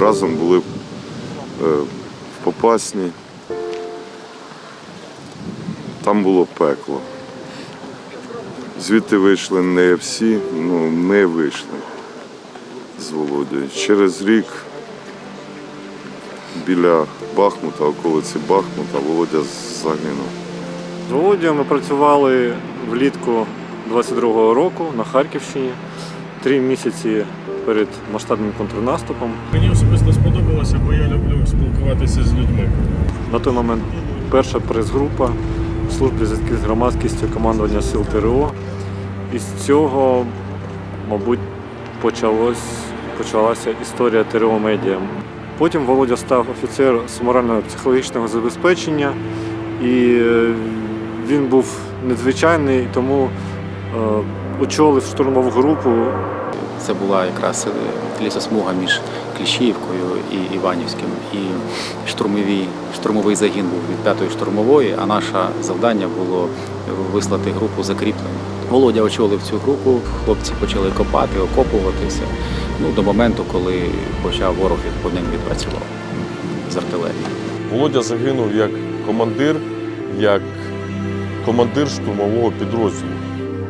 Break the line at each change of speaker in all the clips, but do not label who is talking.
Разом були е, в Попасні. Там було пекло. Звідти вийшли не всі, ну ми вийшли з Володією. Через рік біля Бахмута, околиці Бахмута, Володя загинув.
З Володією ми працювали влітку 22-го року на Харківщині. Три місяці перед масштабним контрнаступом.
Мені особисто сподобалося, бо я люблю спілкуватися з людьми.
На той момент перша прес-група служби зв'язків з громадськістю командування сил ТРО. І з цього, мабуть, почалось, почалася історія ТРО Медіа. Потім Володя став офіцер з морально-психологічного забезпечення, і е, він був надзвичайний, тому очолив штурмову групу
Це була якраз е, лісосмуга між Кліщіївкою і Іванівським. І штурмовий, штурмовий загін був від 5-ї штурмової, а наше завдання було вислати групу закріплення. Володя очолив цю групу, хлопці почали копати, окопуватися. Ну, до моменту, коли почав ворог від по ним відпрацював з артилерії.
Володя загинув як командир, як командир штурмового підрозділу.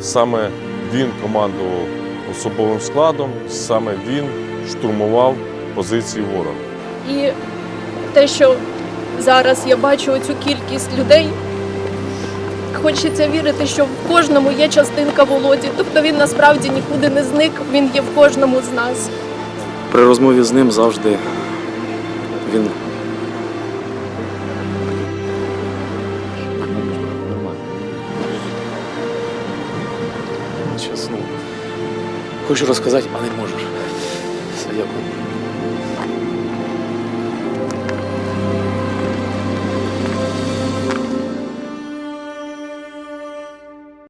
Саме він командував особовим складом, саме він штурмував позиції ворога.
І те, що зараз я бачу цю кількість людей, хочеться вірити, що в кожному є частинка Володі. Тобто він насправді нікуди не зник, він є в кожному з нас.
При розмові з ним завжди він Чесно. Хочу розказати, але не можеш. Все, дякую.